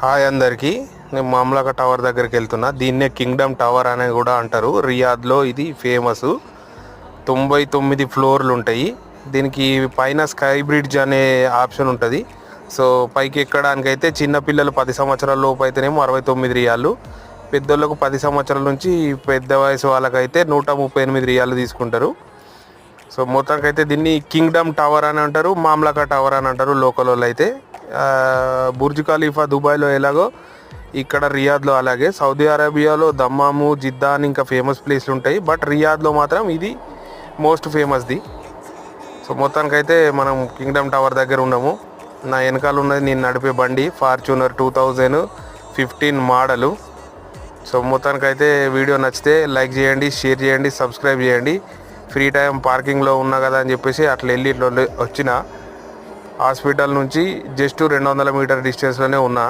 Hi అందరికీ. నేను మామలాక tower దగ్గరికి వెళ్తున్నా. దీన్నే కింగ్డమ్ టవర్ అని కూడా అంటారు. రియాద్లో ఇది ఫేమస్. తొంభై తొమ్మిది ఫ్లోర్లు ఉంటాయి. దీనికి పైన స్కై బ్రిడ్జ్ అనే ఆప్షన్ ఉంటుంది. సో పైకి ఎక్కడానికైతే చిన్నపిల్లలు పది సంవత్సరాల లోపు అయితేనేమో అరవై తొమ్మిది రియాలు. పెద్దోళ్ళకు పది సంవత్సరాల నుంచి పెద్ద వయసు వాళ్ళకైతే నూట ముప్పై ఎనిమిది రియాలు తీసుకుంటారు. సో మొత్తానికి అయితే దీన్ని కింగ్డమ్ టవర్ అని అంటారు. మామ్లాకా టవర్ అని అంటారు లోకల్ వాళ్ళు అయితే బుర్జ్ ఖలీఫా దుబాయ్లో ఎలాగో ఇక్కడ రియాద్లో అలాగే సౌదీ అరేబియాలో దమ్మాము జిద్దా అని ఇంకా ఫేమస్ ప్లేస్లు ఉంటాయి. బట్ రియాద్లో మాత్రం ఇది మోస్ట్ ఫేమస్ది సో మొత్తానికైతే మనం కింగ్డమ్ టవర్ దగ్గర ఉన్నాము. నా వెనకాల ఉన్నది నేను నడిపే బండి Fortuner two thousand fifteen model so మొత్తానికైతే వీడియో నచ్చితే లైక్ చేయండి షేర్ చేయండి సబ్స్క్రైబ్ చేయండి. ఫ్రీ టైం పార్కింగ్లో ఉన్నా కదా అని చెప్పేసి అట్లా వెళ్ళి ఇట్లా వచ్చిన. హాస్పిటల్ నుంచి జస్ట్ రెండు వందల మీటర్ డిస్టెన్స్లోనే ఉన్నా.